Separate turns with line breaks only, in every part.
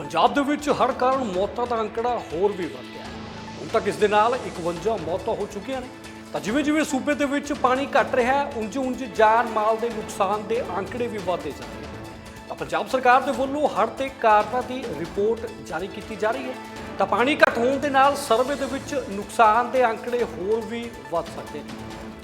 ਪੰਜਾਬ ਦੇ ਵਿੱਚ ਹੜ੍ਹ ਕਾਰਨ ਮੌਤਾਂ ਦਾ ਅੰਕੜਾ ਹੋਰ ਵੀ ਵੱਧ ਗਿਆ। ਹੈ। ਹੁਣ ਤੱਕ ਇਸ ਦੇ ਨਾਲ 51 ਮੌਤਾਂ ਹੋ ਚੁੱਕੀਆਂ ਨੇ। ਤਾਂ ਜਿਵੇਂ ਜਿਵੇਂ ਸੂਬੇ ਦੇ ਵਿੱਚ ਪਾਣੀ ਘਟ ਰਿਹਾ ਹੈ, ਉਂਝ ਉਂਝ ਜਾਨ ਮਾਲ ਦੇ ਨੁਕਸਾਨ ਦੇ ਅੰਕੜੇ ਵੀ ਵਧਦੇ ਜਾ ਰਹੇ ਹਨ ਤਾਂ ਪੰਜਾਬ ਸਰਕਾਰ ਦੇ ਵੱਲੋਂ ਹੜ੍ਹ ਤੇ ਕਾਰਨਾਂ ਦੀ ਰਿਪੋਰਟ ਜਾਰੀ ਕੀਤੀ ਜਾ ਰਹੀ ਹੈ। ਤਾਂ ਪਾਣੀ ਘਟ ਹੋਣ ਦੇ ਨਾਲ ਸਰਵੇ ਦੇ ਵਿੱਚ ਨੁਕਸਾਨ ਦੇ ਅੰਕੜੇ ਹੋਰ ਵੀ ਵੱਧ ਸਕਦੇ ਨੇ।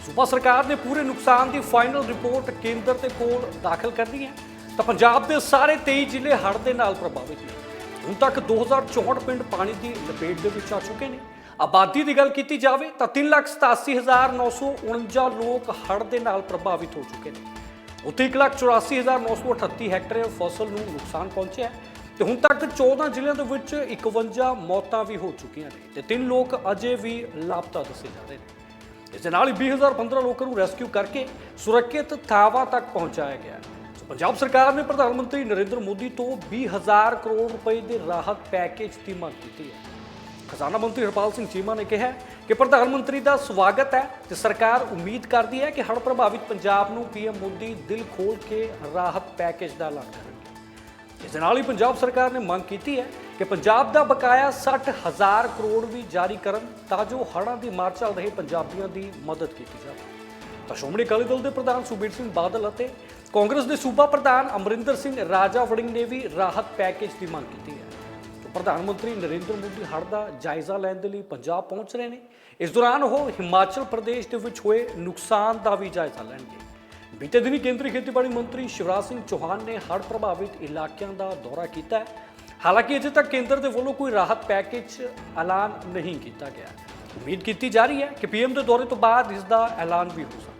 ਸੂਬਾ ਸਰਕਾਰ ਨੇ ਪੂਰੇ ਨੁਕਸਾਨ ਦੀ ਫਾਈਨਲ ਰਿਪੋਰਟ ਕੇਂਦਰ ਦੇ ਕੋਲ ਦਾਖਲ ਕਰਨੀ ਹੈ। ਤਾਂ ਪੰਜਾਬ ਦੇ ਸਾਰੇ 23 ਜ਼ਿਲ੍ਹੇ ਹੜ੍ਹ ਦੇ ਨਾਲ ਪ੍ਰਭਾਵਿਤ ਨੇ। ਹੁਣ ਤੱਕ 2064 ਪਿੰਡ ਪਾਣੀ ਦੀ ਲਪੇਟ ਦੇ ਵਿੱਚ ਆ ਚੁੱਕੇ ਨੇ। ਆਬਾਦੀ ਦੀ ਗੱਲ ਕੀਤੀ ਜਾਵੇ ਤਾਂ 387949 ਲੋਕ ਹੜ੍ਹ ਦੇ ਨਾਲ ਪ੍ਰਭਾਵਿਤ ਹੋ ਚੁੱਕੇ ਨੇ। ਉੱਥੇ 184938 ਹੈਕਟੇਅਰ ਫਸਲ ਨੂੰ ਨੁਕਸਾਨ ਪਹੁੰਚਿਆ ਹੈ ਤੇ ਹੁਣ ਤੱਕ 14 ਜ਼ਿਲ੍ਹਿਆਂ ਦੇ ਵਿੱਚ 51 ਮੌਤਾਂ ਵੀ ਹੋ ਚੁੱਕੀਆਂ ਨੇ ਤੇ ਤਿੰਨ ਲੋਕ ਅਜੇ ਵੀ ਲਾਪਤਾ ਦੱਸੇ ਜਾ ਰਹੇ ਨੇ। ਇਸ ਦੇ ਨਾਲ ਹੀ 20015 ਲੋਕਾਂ ਨੂੰ ਰੈਸਕਿਊ ਕਰਕੇ ਸੁਰੱਖਿਅਤ ਥਾਵਾਂ ਤੱਕ ਪਹੁੰਚਾਇਆ ਗਿਆ ਹੈ। ਪੰਜਾਬ ਸਰਕਾਰ ਨੇ ਪ੍ਰਧਾਨ ਮੰਤਰੀ ਨਰਿੰਦਰ ਮੋਦੀ ਤੋਂ 20000 ਕਰੋੜ ਰੁਪਏ ਦੇ ਰਾਹਤ ਪੈਕੇਜ ਦੀ ਮੰਗ ਕੀਤੀ ਹੈ। ਖਜ਼ਾਨਾ ਮੰਤਰੀ ਹਰਪਾਲ ਸਿੰਘ ਚੀਮਾ ਨੇ ਕਿਹਾ ਕਿ ਪ੍ਰਧਾਨ ਮੰਤਰੀ ਦਾ ਸਵਾਗਤ ਹੈ ਤੇ ਸਰਕਾਰ ਉਮੀਦ ਕਰਦੀ ਹੈ ਕਿ ਹੜ੍ਹ ਪ੍ਰਭਾਵਿਤ ਪੰਜਾਬ ਨੂੰ ਪੀਐਮ ਮੋਦੀ ਦਿਲ ਖੋਲ ਕੇ ਰਾਹਤ ਪੈਕੇਜ ਦਾ ਐਲਾਨ ਕਰਨਗੇ। ਇਸ ਦੇ ਨਾਲ ਹੀ ਪੰਜਾਬ ਸਰਕਾਰ ਨੇ ਮੰਗ ਕੀਤੀ ਹੈ ਕਿ ਪੰਜਾਬ ਦਾ ਬਕਾਇਆ 60000 ਕਰੋੜ ਵੀ ਜਾਰੀ ਕਰਨ ਤਾਂ ਜੋ ਹੜ੍ਹਾਂ ਦੀ ਮਾਰ ਚੱਲ ਰਹੇ ਪੰਜਾਬੀਆਂ ਦੀ ਮਦਦ ਕੀਤੀ ਜਾਵੇ। ਤਾਂ ਸ਼੍ਰੋਮਣੀ ਅਕਾਲੀ ਦਲ ਦੇ ਪ੍ਰਧਾਨ ਸੁਖਬੀਰ ਸਿੰਘ ਬਾਦਲ ਅਤੇ ਕਾਂਗਰਸ ਦੇ ਸੂਬਾ ਪ੍ਰਧਾਨ ਅਮਰਿੰਦਰ ਸਿੰਘ ਰਾਜਾ ਵੜਿੰਗ ਨੇ ਵੀ ਰਾਹਤ ਪੈਕੇਜ ਦੀ ਮੰਗ ਕੀਤੀ ਹੈ। ਪ੍ਰਧਾਨ ਮੰਤਰੀ ਨਰਿੰਦਰ ਮੋਦੀ ਹੜ੍ਹ ਦਾ ਜਾਇਜ਼ਾ ਲੈਣ ਦੇ ਲਈ ਪੰਜਾਬ ਪਹੁੰਚ ਰਹੇ ਨੇ। ਇਸ ਦੌਰਾਨ ਉਹ ਹਿਮਾਚਲ ਪ੍ਰਦੇਸ਼ ਦੇ ਵਿੱਚ ਹੋਏ ਨੁਕਸਾਨ ਦਾ ਵੀ ਜਾਇਜ਼ਾ ਲੈਣਗੇ। ਬੀਤੇ ਦਿਨੀ ਕੇਂਦਰੀ ਖੇਤੀਬਾੜੀ ਮੰਤਰੀ ਸ਼ਿਵਰਾਜ ਸਿੰਘ ਚੌਹਾਨ ਨੇ ਹੜ੍ਹ ਪ੍ਰਭਾਵਿਤ ਇਲਾਕਿਆਂ ਦਾ ਦੌਰਾ ਕੀਤਾ ਹੈ। ਹਾਲਾਂਕਿ ਅਜੇ ਤੱਕ ਕੇਂਦਰ ਦੇ ਵੱਲੋਂ ਕੋਈ ਰਾਹਤ ਪੈਕੇਜ ਐਲਾਨ ਨਹੀਂ ਕੀਤਾ ਗਿਆ। ਉਮੀਦ ਕੀਤੀ ਜਾ ਰਹੀ ਹੈ ਕਿ ਪੀਐਮ ਦੇ ਦੌਰੇ ਤੋਂ ਬਾਅਦ ਇਸ ਦਾ ਐਲਾਨ ਵੀ ਹੋ ਸਕਦਾ